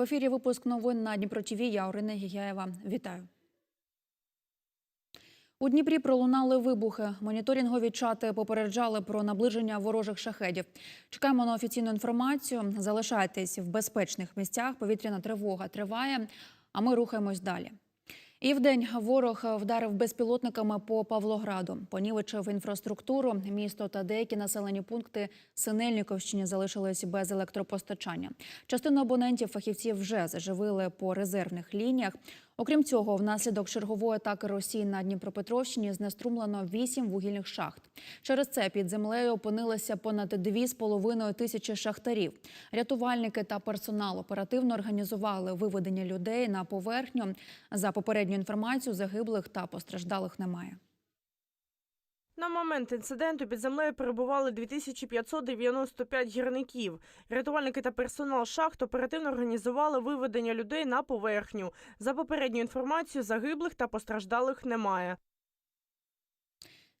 В ефірі випуск новин на Дніпро ТВ. Я Орина Гігяєва. Вітаю. У Дніпрі пролунали вибухи. Моніторингові чати попереджали про наближення ворожих шахедів. Чекаємо на офіційну інформацію. Залишайтесь в безпечних місцях. Повітряна тривога триває. А ми рухаємось далі. І вдень ворог вдарив безпілотниками по Павлограду, понівечив інфраструктуру, місто та деякі населені пункти Синельниковщині залишились без електропостачання. Частину абонентів фахівці вже заживили по резервних лініях. Окрім цього, внаслідок чергової атаки Росії на Дніпропетровщині знеструмлено вісім вугільних шахт. Через це під землею опинилися понад 2,5 тисячі шахтарів. Рятувальники та персонал оперативно організували виведення людей на поверхню. За попередню інформацію загиблих та постраждалих немає. На момент інциденту під землею перебували 2595 гірників. Рятувальники та персонал шахт оперативно організували виведення людей на поверхню. За попередню інформацію, загиблих та постраждалих немає.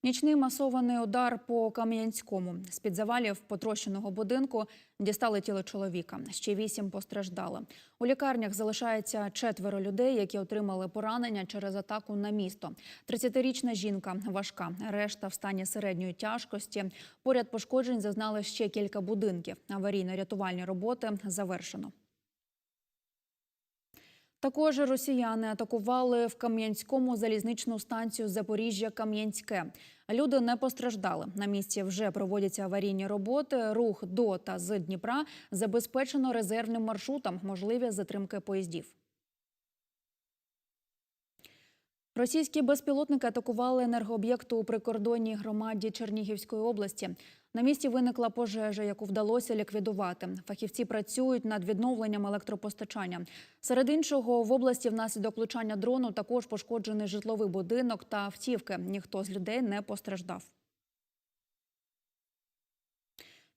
Нічний масований удар по Кам'янському. З-під завалів потрощеного будинку дістали тіло чоловіка. Ще вісім постраждали. У лікарнях залишається четверо людей, які отримали поранення через атаку на місто. 30-річна жінка важка, решта в стані середньої тяжкості. Поряд пошкоджень зазнали ще кілька будинків. Аварійно-рятувальні роботи завершено. Також росіяни атакували в Кам'янському залізничну станцію Запоріжжя-Кам'янське. Люди не постраждали. На місці вже проводяться аварійні роботи. Рух до та з Дніпра забезпечено резервним маршрутом, можливі затримки поїздів. Російські безпілотники атакували енергооб'єкти у прикордонній громаді Чернігівської області. На місці виникла пожежа, яку вдалося ліквідувати. Фахівці працюють над відновленням електропостачання. Серед іншого, в області внаслідок влучання дрону також пошкоджений житловий будинок та автівки. Ніхто з людей не постраждав.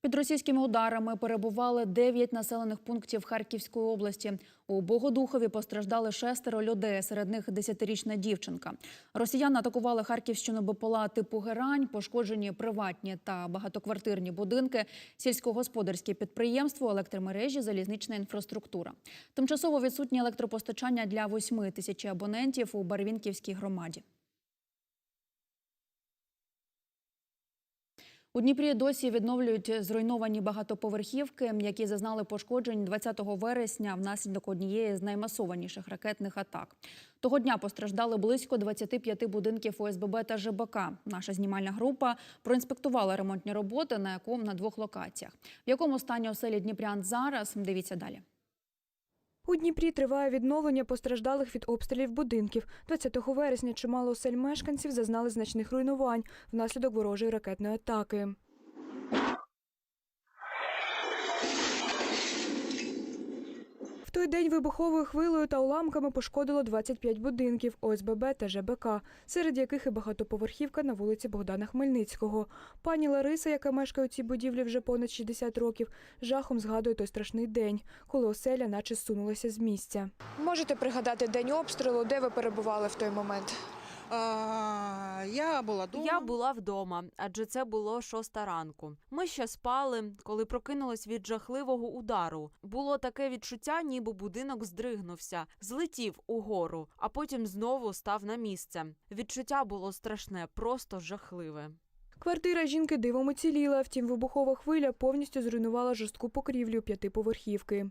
Під російськими ударами перебували 9 населених пунктів Харківської області. У Богодухові постраждали шестеро людей, серед них 10-річна дівчинка. Росіяни атакували Харківщину БПЛА типу Герань, пошкоджені приватні та багатоквартирні будинки, сільськогосподарські підприємства, електромережі, залізнична інфраструктура. Тимчасово відсутнє електропостачання для 8 тисяч абонентів у Барвінківській громаді. У Дніпрі досі відновлюють зруйновані багатоповерхівки, які зазнали пошкоджень 20 вересня внаслідок однієї з наймасованіших ракетних атак. Того дня постраждали близько 25 будинків ОСББ та ЖБК. Наша знімальна група проінспектувала ремонтні роботи на якому на двох локаціях. В якому стані оселі Дніпрян зараз? Дивіться далі. У Дніпрі триває відновлення постраждалих від обстрілів будинків. 20 вересня чимало осель мешканців зазнали значних руйнувань внаслідок ворожої ракетної атаки. Той день вибуховою хвилою та уламками пошкодило 25 будинків ОСББ та ЖБК, серед яких і багатоповерхівка на вулиці Богдана Хмельницького. Пані Лариса, яка мешкає у цій будівлі вже понад 60 років, жахом згадує той страшний день, коли оселя наче сунулася з місця. Можете пригадати день обстрілу, де ви перебували в той момент? А, я була дома. Я була вдома, адже це було шоста ранку. Ми ще спали, коли прокинулись від жахливого удару. Було таке відчуття, ніби будинок здригнувся, злетів угору, а потім знову став на місце. Відчуття було страшне, просто жахливе. Квартира жінки дивом уціліла, втім вибухова хвиля повністю зруйнувала жорстку покрівлю п'ятиповерхівки.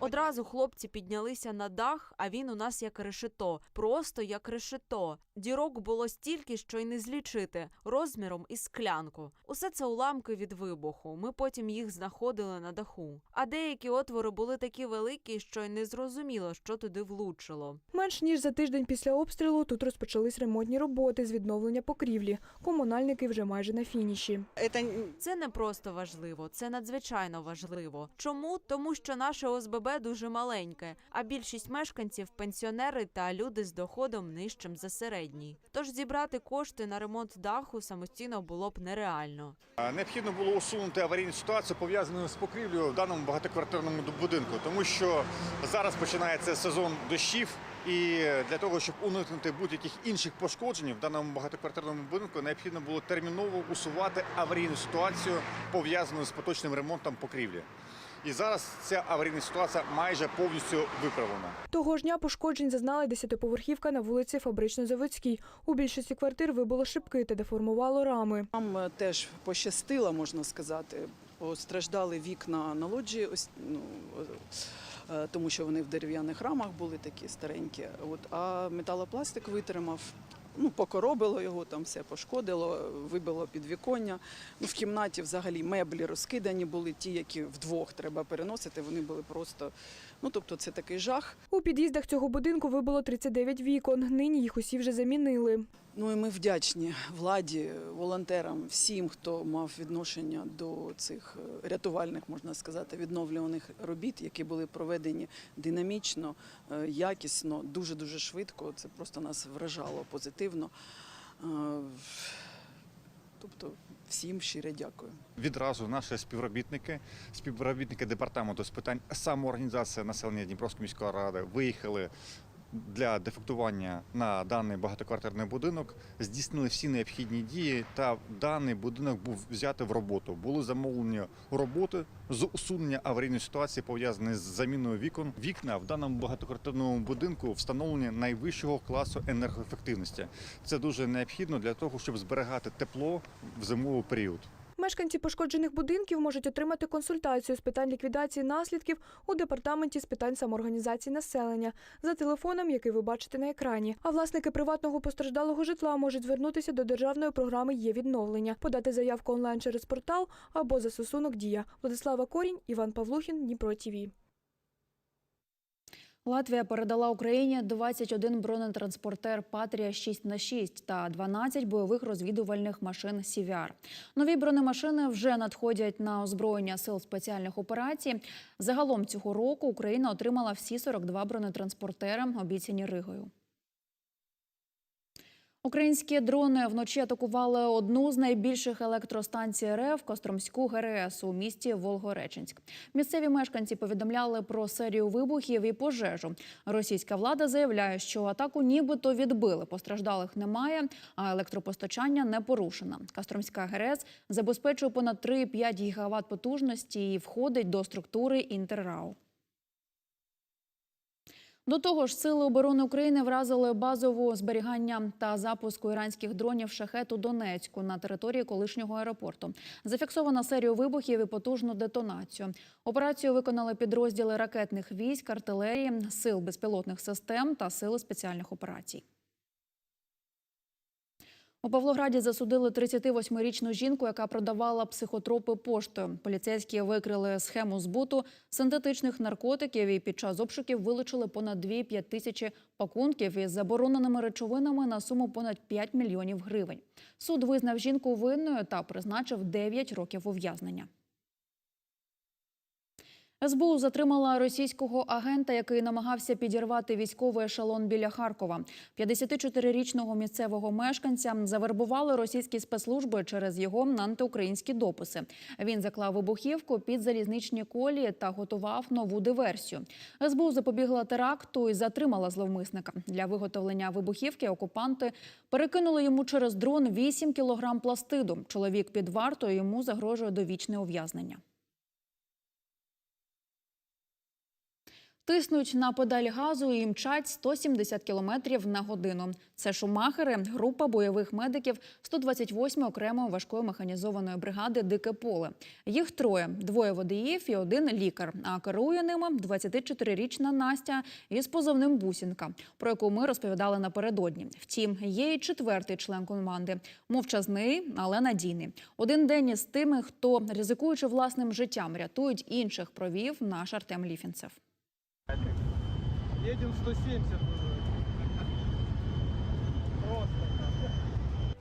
Одразу хлопці піднялися на дах, а він у нас як решето, просто як решето. Дірок було стільки, що й не злічити, розміром із склянку. Усе це уламки від вибуху. Ми потім їх знаходили на даху. А деякі отвори були такі великі, що й не зрозуміло, що туди влучило. Менш ніж за тиждень після обстрілу тут розпочались ремонтні роботи з відновлення покрівлі. Комунальники вже майже на фініші. Це не просто важливо, це надзвичайно важливо. Чому? Тому що наше ОСББ дуже маленьке, а більшість мешканців пенсіонери та люди з доходом нижчим за середній. Тож зібрати кошти на ремонт даху самостійно було б нереально. Необхідно було усунути аварійну ситуацію, пов'язану з покрівлею в даному багатоквартирному будинку, тому що зараз починається сезон дощів, і для того, щоб уникнути будь-яких інших пошкоджень в даному багатоквартирному будинку, необхідно було терміново усувати аварійну ситуацію, пов'язану з поточним ремонтом покрівлі. І зараз ця аварійна ситуація майже повністю виправлена. Того ж дня пошкоджень зазнала десятиповерхівка на вулиці Фабрично-Заводській. У більшості квартир вибило шибки та деформувало рами. Нам е, теж пощастило, можна сказати. Постраждали вікна на лоджії, ось ну тому що вони в дерев'яних рамах були такі старенькі. От а металопластик витримав. Ну, покоробило його, там все пошкодило, вибило підвіконня. Ну, в кімнаті взагалі меблі розкидані були, ті, які вдвох треба переносити, вони були просто. Ну, тобто, це такий жах. У під'їздах цього будинку вибило 39 вікон. Нині їх усі вже замінили. Ну і ми вдячні владі, волонтерам, всім, хто мав відношення до цих е, рятувальних, можна сказати, відновлюваних робіт, які були проведені динамічно, е, якісно, дуже дуже швидко. Це просто нас вражало позитивно. Тобто, всім щире дякую. Відразу наші співробітники, співробітники департаменту з питань самоорганізації населення Дніпровської міської ради виїхали для дефектування на даний багатоквартирний будинок, здійснили всі необхідні дії, та даний будинок був взятий в роботу. Були замовлені роботи з усунення аварійної ситуації, пов'язаної з заміною вікон. Вікна в даному багатоквартирному будинку встановлені найвищого класу енергоефективності. Це дуже необхідно для того, щоб зберігати тепло в зимовий період. Мешканці пошкоджених будинків можуть отримати консультацію з питань ліквідації наслідків у департаменті з питань самоорганізації населення за телефоном, який ви бачите на екрані. А власники приватного постраждалого житла можуть звернутися до державної програми є відновлення, подати заявку онлайн через портал або за стосунок Дія. Владислава Корінь, Іван Павлухін, Дніпро ТІВІ. Латвія передала Україні 21 бронетранспортер Патрія 6 на 6 та 12 бойових розвідувальних машин «Сівіар». Нові бронемашини вже надходять на озброєння сил спеціальних операцій. Загалом цього року Україна отримала всі 42 бронетранспортери, обіцяні Ригою. Українські дрони вночі атакували одну з найбільших електростанцій РФ Костромську ГРС у місті Волгореченськ. Місцеві мешканці повідомляли про серію вибухів і пожежу. Російська влада заявляє, що атаку нібито відбили. Постраждалих немає, а електропостачання не порушено. Костромська ГРС забезпечує понад 3,5 гігават потужності і входить до структури Інтеррау. До того ж, сили оборони України вразили базову зберігання та запуску іранських дронів шахет у Донецьку на території колишнього аеропорту. Зафіксовано серію вибухів і потужну детонацію. Операцію виконали підрозділи ракетних військ, артилерії, сил безпілотних систем та сили спеціальних операцій. У Павлограді засудили 38-річну жінку, яка продавала психотропи поштою. Поліцейські викрили схему збуту синтетичних наркотиків і під час обшуків вилучили понад 2-5 тисячі пакунків із забороненими речовинами на суму понад 5 мільйонів гривень. Суд визнав жінку винною та призначив 9 років ув'язнення. СБУ затримала російського агента, який намагався підірвати військовий ешелон біля Харкова. 54-річного місцевого мешканця завербували російські спецслужби через його антиукраїнські дописи. Він заклав вибухівку під залізничні колії та готував нову диверсію. СБУ запобігла теракту і затримала зловмисника. Для виготовлення вибухівки окупанти перекинули йому через дрон 8 кілограм пластиду. Чоловік під вартою йому загрожує довічне ув'язнення. Тиснуть на педаль газу і мчать 170 км на годину. Це шумахери, група бойових медиків 128 окремої важкої механізованої бригади Дике поле. Їх троє: двоє водіїв і один лікар. А керує ними 24-річна Настя із позовним Бусінка, про яку ми розповідали напередодні. Втім, є і четвертий член команди мовчазний, але надійний. Один день із тими, хто ризикуючи власним життям, рятують інших, провів наш Артем Ліфінцев. Едем 170 уже. Просто.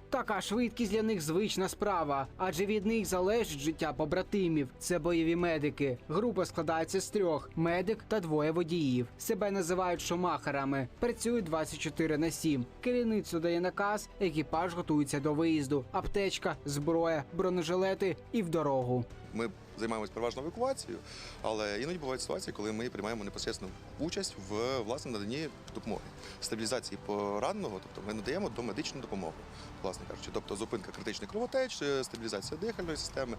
Така швидкість для них звична справа, адже від них залежить життя побратимів. Це бойові медики. Група складається з трьох: медик та двоє водіїв. Себе називають шомахерами. Працюють 24 на 7. Керівництво дає наказ, екіпаж готується до виїзду. Аптечка, зброя, бронежилети і в дорогу. Ми займаємось переважно евакуацією, але іноді бувають ситуації, коли ми приймаємо непосередньо участь в власне наданні допомоги стабілізації пораненого, тобто ми надаємо домедичну допомогу, власне кажучи, тобто зупинка критичних кровотеч, е, стабілізація дихальної системи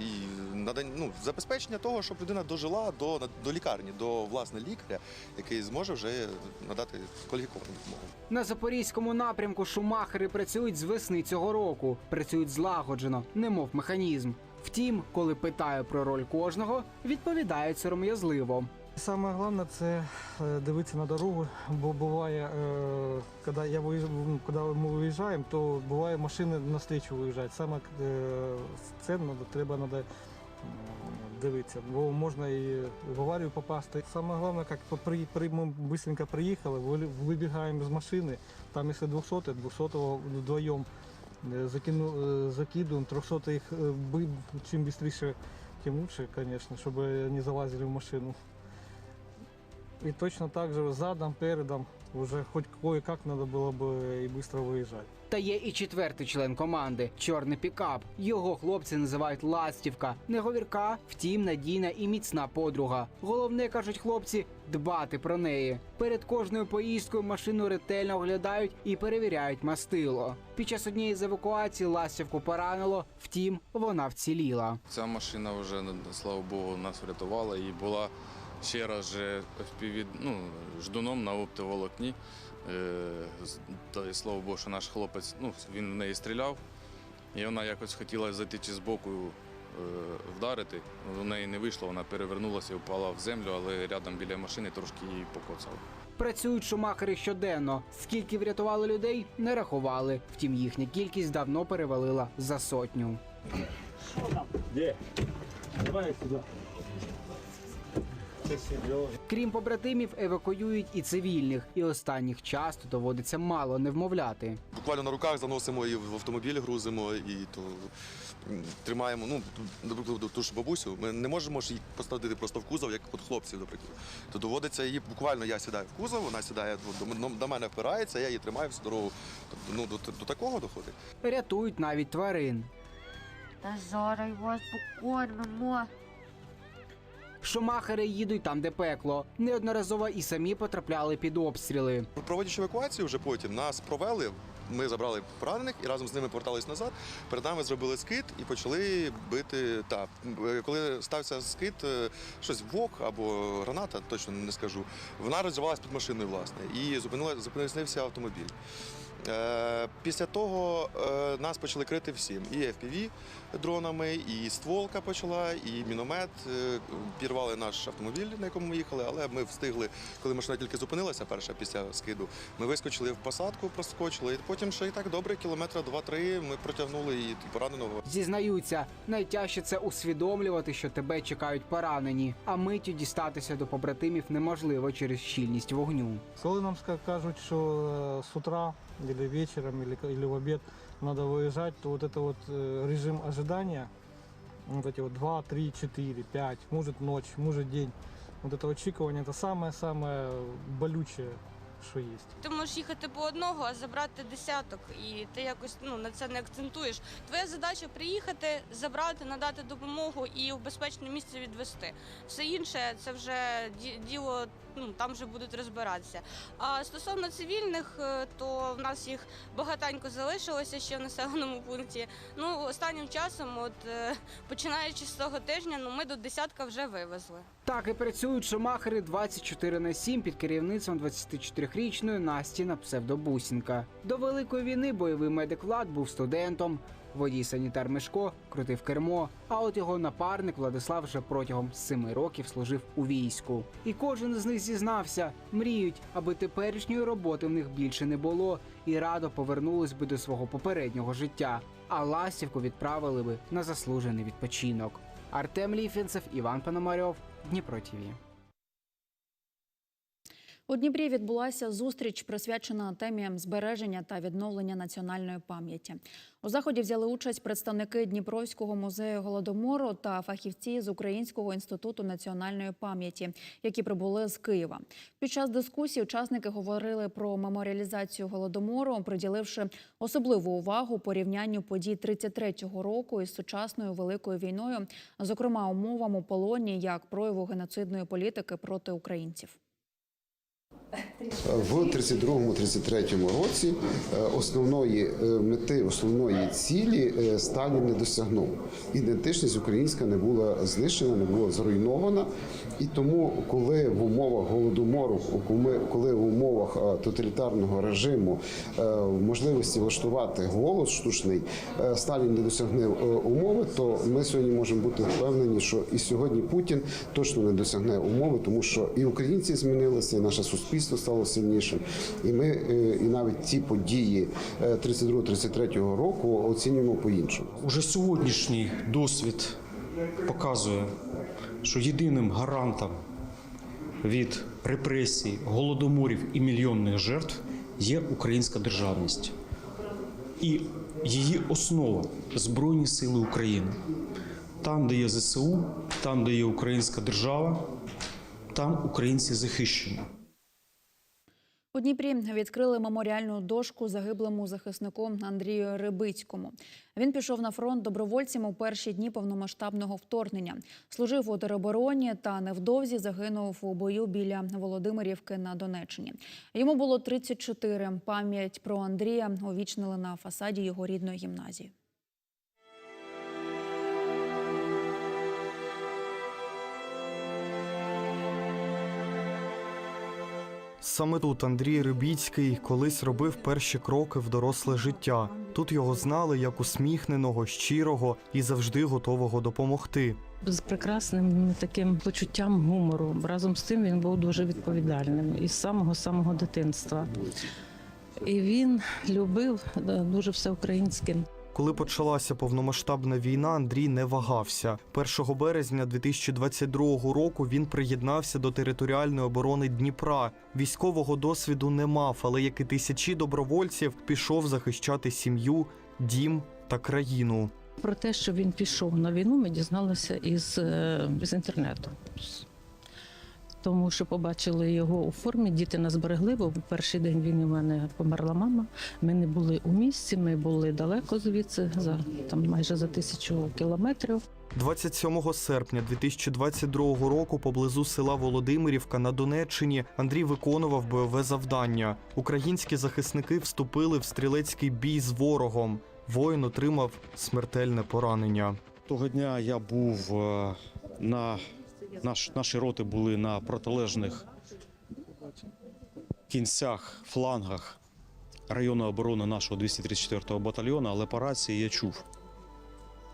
і надання ну, забезпечення того, щоб людина дожила до, до лікарні, до власне лікаря, який зможе вже надати кваліфіковану допомогу. На запорізькому напрямку шумахери працюють з весни цього року. Працюють злагоджено, немов механізм. Втім, коли питаю про роль кожного, відповідають сором'язливо. Саме головне це е, дивитися на дорогу, бо буває, е, коли, я виїж... ну, коли ми виїжджаємо, то буває машини навстрічу виїжджають. Саме е, це надо, треба дивитися, бо можна і в аварію попасти. Саме головне, як при, при, ми швидко приїхали, ви- вибігаємо з машини, там якщо 200, 200 вдвоєм закину, е, закидуємо, 300 їх е, би- чим швидше, тим лучше, звісно, щоб не залазили в машину. И точно так же задом, передом, уже хоть кое-как надо было бы и быстро выезжать. Та є і четвертий член команди чорний пікап. Його хлопці називають ластівка. Неговірка, втім, надійна і міцна подруга. Головне кажуть хлопці дбати про неї. Перед кожною поїздкою машину ретельно оглядають і перевіряють мастило. Під час однієї з евакуацій ластівку поранило, втім, вона вціліла. Ця машина вже, слава Богу, нас врятувала і була ще раз же FPV, ну, ждуном на оптоволокні. Е, Та й слава Богу, що наш хлопець, ну, він в неї стріляв, і вона якось хотіла зайти чи збоку е, вдарити. У неї не вийшло, вона перевернулася і впала в землю, але рядом біля машини трошки її покоцало. Працюють шумахери щоденно. Скільки врятували людей, не рахували. Втім, їхня кількість давно перевалила за сотню. Крім побратимів, евакуюють і цивільних, і останніх часто доводиться мало не вмовляти. Буквально на руках заносимо і в автомобіль грузимо, і то тримаємо. Ну, наприклад, ту ж бабусю. Ми не можемо ж її посадити просто в кузов, як от хлопців, наприклад. То доводиться її буквально я сідаю в кузов, вона сідає до, до, до мене впирається, я її тримаю всю дорогу. Тобто, ну, до, до такого доходить. Рятують навіть тварин. Та зараз вас покормимо. Шумахери їдуть там, де пекло. Неодноразово і самі потрапляли під обстріли. Проводячи евакуацію, вже потім нас провели. Ми забрали поранених і разом з ними повертались назад. Перед нами зробили скид і почали бити. Та е, коли стався скид, е, щось вок або граната, точно не скажу. Вона розірвалась під машиною, власне, і зупинився автомобіль. Е, після того нас почали крити всім. І FPV дронами, і стволка почала, і міномет. Е, пірвали наш автомобіль, на якому ми їхали, але ми встигли, коли машина тільки зупинилася перша після скиду. Ми вискочили в посадку, проскочили. І потім ще і так добре, кілометра два-три ми протягнули і пораненого. Зізнаються, найтяжче це усвідомлювати, що тебе чекають поранені, а миттю дістатися до побратимів неможливо через щільність вогню. Коли нам ска- кажуть, що е, з утра, вечером, или, или в обед надо выезжать, то вот это вот э, режим ожидания, вот эти вот 2, 3, 4, 5, может ночь, может день, вот это очікування, это самое-самое болючее, що є. Ти можеш їхати по одного, а забрати десяток, і ти якось ну на це не акцентуєш. Твоя задача приїхати, забрати, надати допомогу і в безпечне місце відвести. Все інше це вже діло. Ну там вже будуть розбиратися. А стосовно цивільних, е, то в нас їх багатенько залишилося ще в населеному пункті. Ну останнім часом, от е, починаючи з того тижня, ну ми до десятка вже вивезли. Так і працюють шумахери 24 на 7 під керівництвом 24-річної Насті на псевдобусінка. До великої війни бойовий медик Влад був студентом. Водій санітар Мишко крутив кермо. А от його напарник Владислав вже протягом семи років служив у війську. І кожен з них зізнався, мріють, аби теперішньої роботи в них більше не було, і радо повернулись би до свого попереднього життя. А ластівку відправили би на заслужений відпочинок. Артем Ліфінцев, Іван Пономарьов, Дніпро ТІВІ. У Дніпрі відбулася зустріч, присвячена темі збереження та відновлення національної пам'яті. У заході взяли участь представники Дніпровського музею голодомору та фахівці з Українського інституту національної пам'яті, які прибули з Києва. Під час дискусії учасники говорили про меморіалізацію голодомору, приділивши особливу увагу порівнянню подій 33-го року із сучасною великою війною, зокрема умовам у полоні як прояву геноцидної політики проти українців. В 32-33 році е, основної е, мети, основної цілі е, Сталін не досягнув. Ідентичність українська не була знищена, не була зруйнована. І тому, коли в умовах голодомору, коли- в умовах тоталітарного режиму можливості влаштувати голод штучний, Сталін не досягнув е, умови, то ми сьогодні можемо бути впевнені, що і сьогодні Путін точно не досягне умови, тому що і українці змінилися, і наше суспільство стало сильнішим. І ми е, і навіть ті події е, 32-33 року оцінюємо по-іншому. Уже сьогоднішній досвід показує, що єдиним гарантом від репресій, голодоморів і мільйонних жертв є українська державність. І її основа Збройні Сили України. Там, де є ЗСУ, там, де є українська держава, там українці захищені. У Дніпрі відкрили меморіальну дошку загиблому захиснику Андрію Рибицькому. Він пішов на фронт добровольцем у перші дні повномасштабного вторгнення. Служив у теробороні та невдовзі загинув у бою біля Володимирівки на Донеччині. Йому було 34. Пам'ять про Андрія увічнили на фасаді його рідної гімназії. Саме тут Андрій Рибіцький колись робив перші кроки в доросле життя. Тут його знали як усміхненого, щирого і завжди готового допомогти. з прекрасним таким почуттям гумору. Разом з тим він був дуже відповідальним із самого самого дитинства. І він любив е, дуже все українське. Коли почалася повномасштабна війна, Андрій не вагався. 1 березня 2022 року він приєднався до територіальної оборони Дніпра. Військового досвіду не мав, але як і тисячі добровольців, пішов захищати сім'ю, дім та країну. Про те, що він пішов на війну, ми дізналися із, е, з інтернету. Тому що побачили його у формі, діти нас берегли, бо в перший день війни в мене померла мама. Ми не були у місті, ми були далеко звідси, за там майже за тисячу кілометрів. 27 серпня 2022 року поблизу села Володимирівка на Донеччині Андрій виконував бойове завдання. Українські захисники вступили в стрілецький бій з ворогом. Воїн отримав смертельне поранення. Того дня я був е, на наш, наші роти були на протилежних кінцях, флангах району оборони нашого 234-го батальйону, але по рації я чув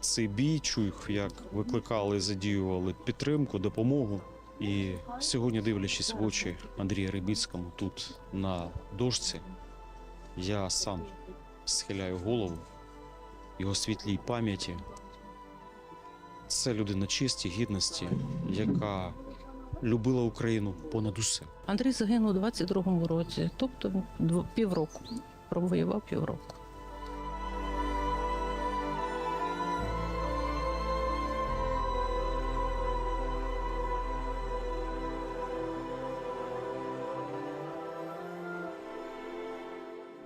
цей бій, чув, як викликали, задіювали підтримку, допомогу. І сьогодні, дивлячись в очі Андрія Рибіцькому тут на дошці, я сам схиляю голову його світлій пам'яті. Це людина чисті, гідності, яка любила Україну понад усе. Андрій загинув у 22-му році, тобто півроку. Провоював півроку.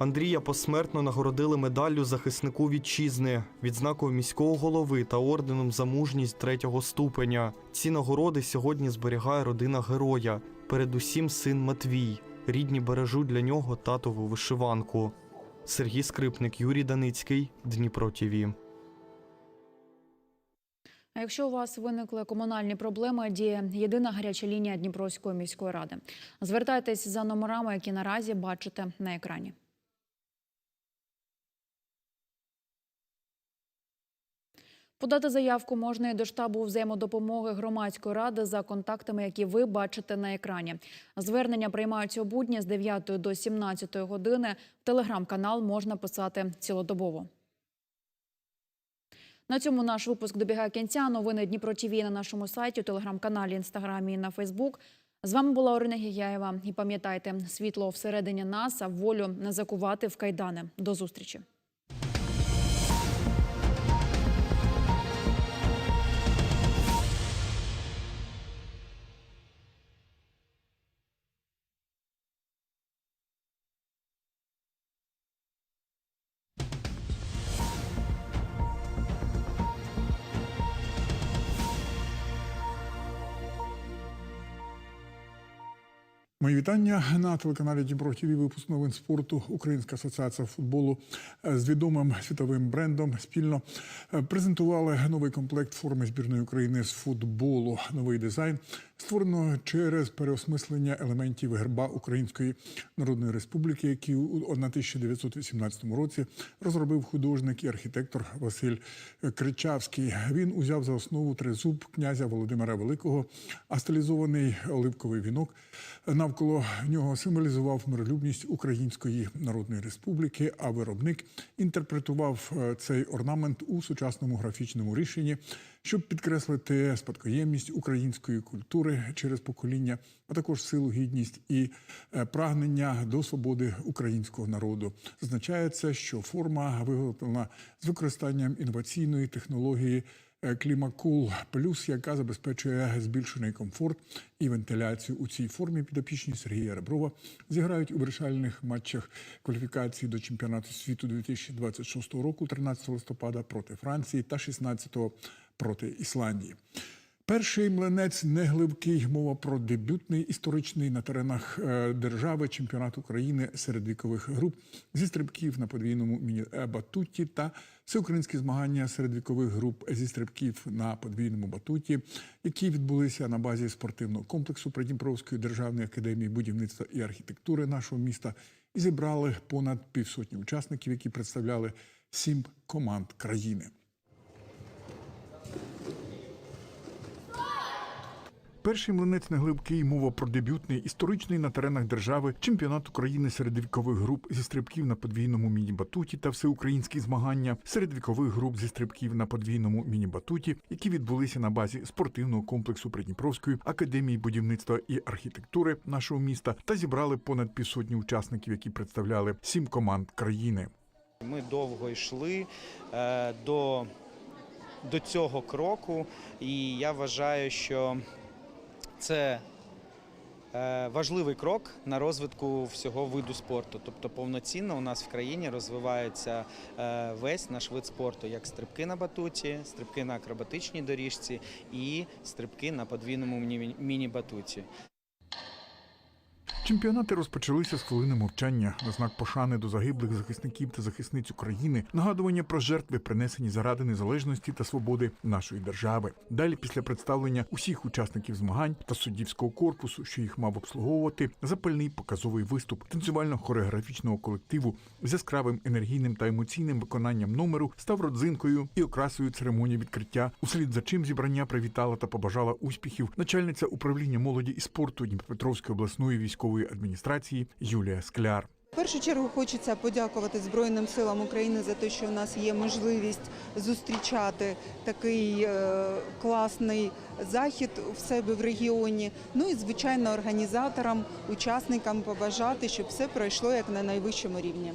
Андрія посмертно нагородили медаллю захиснику вітчизни, відзнакою міського голови та орденом за мужність третього ступеня. Ці нагороди сьогодні зберігає родина героя. Передусім син Матвій. Рідні бережуть для нього татову вишиванку. Сергій Скрипник, Юрій Даницький, Дніпро ТІВІ. А якщо у вас виникли комунальні проблеми, діє єдина гаряча лінія Дніпровської міської ради. Звертайтесь за номерами, які наразі бачите на екрані. Подати заявку можна і до штабу взаємодопомоги громадської ради за контактами, які ви бачите на екрані. Звернення приймаються у будні з 9 до 17 години. В телеграм-канал можна писати цілодобово. На цьому наш випуск добігає кінця. Новини Дніпро ТІВІ на нашому сайті, у телеграм-каналі, інстаграмі і на Фейсбук. З вами була Орина Гігяєва. І пам'ятайте, світло всередині нас, а волю не закувати в кайдани. До зустрічі. Мої вітання на телеканалі Дніпро ТВ. Випуск новин спорту. Українська асоціація футболу е, з відомим світовим брендом спільно е, презентували новий комплект форми збірної України з футболу. Новий дизайн створено через переосмислення елементів герба Української Народної Республіки, які у 1918 році розробив художник і архітектор Василь Кричавський. Він узяв за основу тризуб князя Володимира Великого, а стилізований оливковий вінок навколо нього символізував миролюбність Української Народної Республіки. А виробник інтерпретував е, цей орнамент у сучасному графічному рішенні, щоб підкреслити спадкоємність української культури через покоління, а також силу, гідність і е, прагнення до свободи українського народу. Зазначається, що форма виготовлена з використанням інноваційної технології. е, Клімакул плюс, яка забезпечує збільшений комфорт і вентиляцію у цій формі. Підопічні Сергія Реброва зіграють у вирішальних матчах кваліфікації до чемпіонату світу 2026 року, 13 листопада проти Франції та 16 проти Ісландії. Перший млинець негливкий. Мова про дебютний історичний на теренах е, держави чемпіонат України серед вікових груп зі стрибків на подвійному міні-батуті та всеукраїнські змагання серед вікових груп зі стрибків на подвійному батуті, які відбулися на базі спортивного комплексу Придніпровської державної академії будівництва і архітектури нашого міста і зібрали понад півсотні учасників, які представляли сім команд країни. Перший млинець на глибкий мова про дебютний історичний на теренах держави чемпіонат України серед вікових груп зі стрибків на подвійному міні-батуті та всеукраїнські змагання серед вікових груп зі стрибків на подвійному міні-батуті, які відбулися на базі спортивного комплексу Придніпровської академії будівництва і архітектури нашого міста та зібрали понад півсотні учасників, які представляли сім команд країни. Ми довго йшли е, до, до цього кроку, і я вважаю, що це е, важливий крок на розвитку всього виду спорту. Тобто повноцінно у нас в країні розвивається е, весь наш вид спорту, як стрибки на батуті, стрибки на акробатичній доріжці і стрибки на подвійному міні-батуті. Чемпіонати розпочалися з хвилини мовчання на знак пошани до загиблих захисників та захисниць України, нагадування про жертви, принесені заради незалежності та свободи нашої держави. Далі, після представлення усіх учасників змагань та суддівського корпусу, що їх мав обслуговувати, запальний показовий виступ танцювально-хореографічного колективу з яскравим енергійним та емоційним виконанням номеру став родзинкою і окрасою церемонії відкриття. Услід за чим зібрання привітала та побажала успіхів начальниця управління молоді і спорту Дніпропетровської обласної військової адміністрації Юлія Скляр. В першу чергу хочеться подякувати Збройним силам України за те, що у нас є можливість зустрічати такий е, класний захід в себе в регіоні. Ну і звичайно організаторам, учасникам побажати, щоб все пройшло як на найвищому рівні.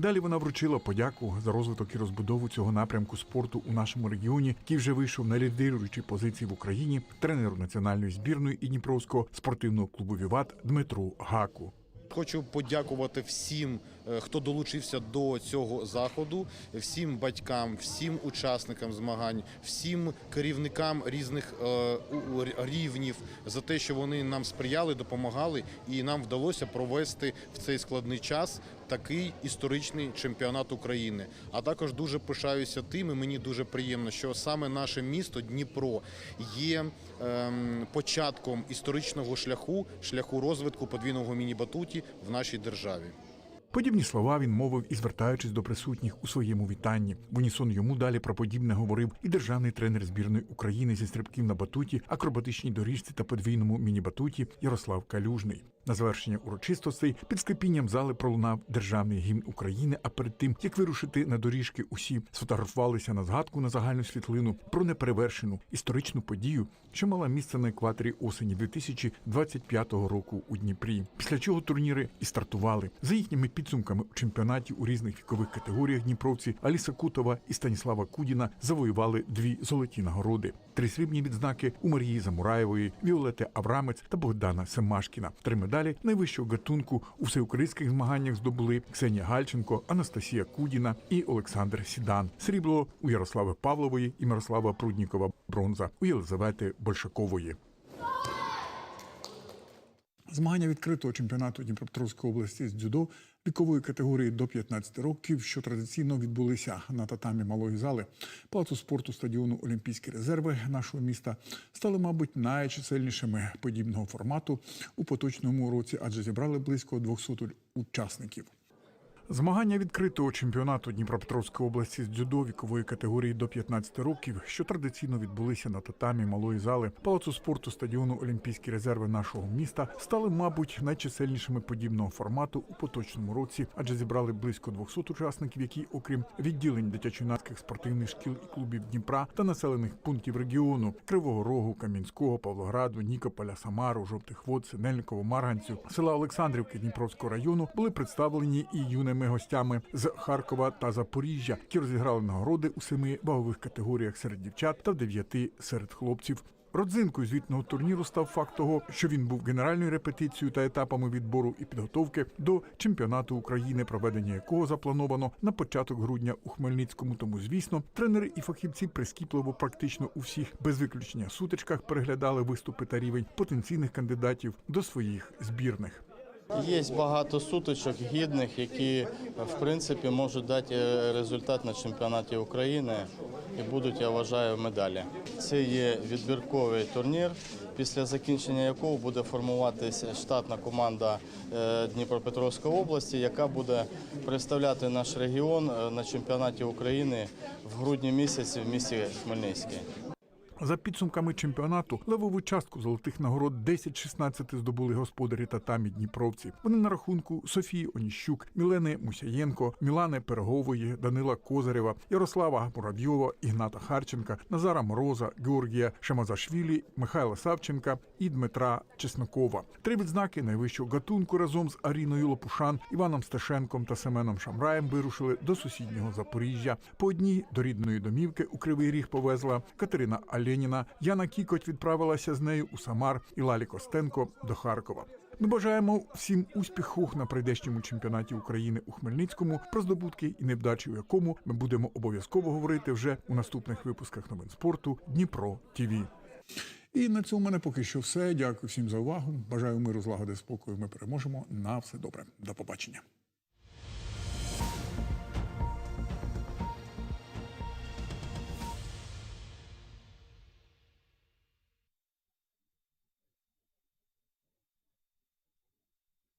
Далі вона вручила подяку за розвиток і розбудову цього напрямку спорту у нашому регіоні, який вже вийшов на лідируючі позиції в Україні тренеру національної збірної і Дніпровського спортивного клубу Віват Дмитру Гаку. Хочу подякувати всім, е, хто долучився до цього заходу, всім батькам, всім учасникам змагань, всім керівникам різних е, рівнів за те, що вони нам сприяли, допомагали, і нам вдалося провести в цей складний час такий історичний чемпіонат України. А також дуже пишаюся тим, і мені дуже приємно, що саме наше місто Дніпро є ем, початком історичного шляху, шляху розвитку подвійного міні-батуті в нашій державі. Подібні слова він мовив і звертаючись до присутніх у своєму вітанні. В унісон йому далі про подібне говорив і державний тренер збірної України зі стрибків на батуті, акробатичній доріжці та подвійному міні-батуті Ярослав Калюжний. На завершення урочистостей під склепінням зали пролунав державний гімн України. А перед тим як вирушити на доріжки, усі сфотографувалися на згадку на загальну світлину про неперевершену історичну подію, що мала місце на екваторі осені 2025 року у Дніпрі. Після чого турніри і стартували за їхніми підсумками у чемпіонаті у різних вікових категоріях. Дніпровці Аліса Кутова і Станіслава Кудіна завоювали дві золоті нагороди, три срібні відзнаки у Марії Замураєвої, Віолети Аврамець та Богдана Семашкіна. Три медалі найвищого гатунку у всеукраїнських змаганнях здобули Ксенія Гальченко, Анастасія Кудіна і Олександр Сідан. Срібло у Ярослави Павлової і Мирослава Пруднікова. Бронза у Єлизавети Большакової. Змагання відкритого чемпіонату Дніпропетровської області з дзюдо вікової категорії до 15 років, що традиційно відбулися на татамі малої зали палацу спорту стадіону Олімпійські резерви нашого міста, стали, мабуть, найчисельнішими подібного формату у поточному році, адже зібрали близько 200 учасників. Змагання відкритого чемпіонату Дніпропетровської області з дзюдо вікової категорії до 15 років, що традиційно відбулися на татамі малої зали палацу спорту стадіону Олімпійські резерви нашого міста, стали, мабуть, найчисельнішими подібного формату у поточному році, адже зібрали близько 200 учасників, які, окрім відділень дитячо-юнацьких спортивних шкіл і клубів Дніпра та населених пунктів регіону Кривого Рогу, Кам'янського, Павлограду, Нікополя, Самару, Жовтих Вод, Синельниково, Марганцю, села Олександрівки Дніпровського району були представлені і юними гостями з Харкова та Запоріжжя, які розіграли нагороди у семи вагових категоріях серед дівчат та в дев'яти серед хлопців. Родзинкою звітного турніру став факт того, що він був генеральною репетицією та етапами відбору і підготовки до чемпіонату України, проведення якого заплановано на початок грудня у Хмельницькому. Тому, звісно, тренери і фахівці прискіпливо практично у всіх без виключення сутичках переглядали виступи та рівень потенційних кандидатів до своїх збірних. Є багато сутичок гідних, які в принципі можуть дати е, результат на чемпіонаті України і будуть, я вважаю, медалі. Це є відбірковий турнір, після закінчення якого буде формуватися штатна команда е, Дніпропетровської області, яка буде представляти наш регіон е, на чемпіонаті України в грудні місяці в місті Хмельницький. За підсумками чемпіонату левову частку золотих нагород 10-16 здобули господарі татамі Дніпровці. Вони на рахунку Софії Оніщук, Мілени Мусяєнко, Мілани Перегової, Данила Козарєва, Ярослава Муравйова, Ігната Харченка, Назара Мороза, Георгія Шамазашвілі, Михайла Савченка і Дмитра Чеснокова. Три відзнаки найвищого гатунку разом з Аріною Лопушан, Іваном Стешенком та Семеном Шамраєм вирушили до сусіднього Запоріжжя. По одній до рідної домівки у Кривий Ріг повезла Катерина Аленіна. Яна Кікоть відправилася з нею у Самар і Лалі Костенко до Харкова. Ми бажаємо всім успіху на прийдешньому чемпіонаті України у Хмельницькому, про здобутки і невдачі, у якому ми будемо обов'язково говорити вже у наступних випусках новин спорту Дніпро ТІВІ. І на цьому мене поки що все. Дякую всім за увагу. Бажаю миру, злагоди, спокою. Ми переможемо. На все добре. До побачення.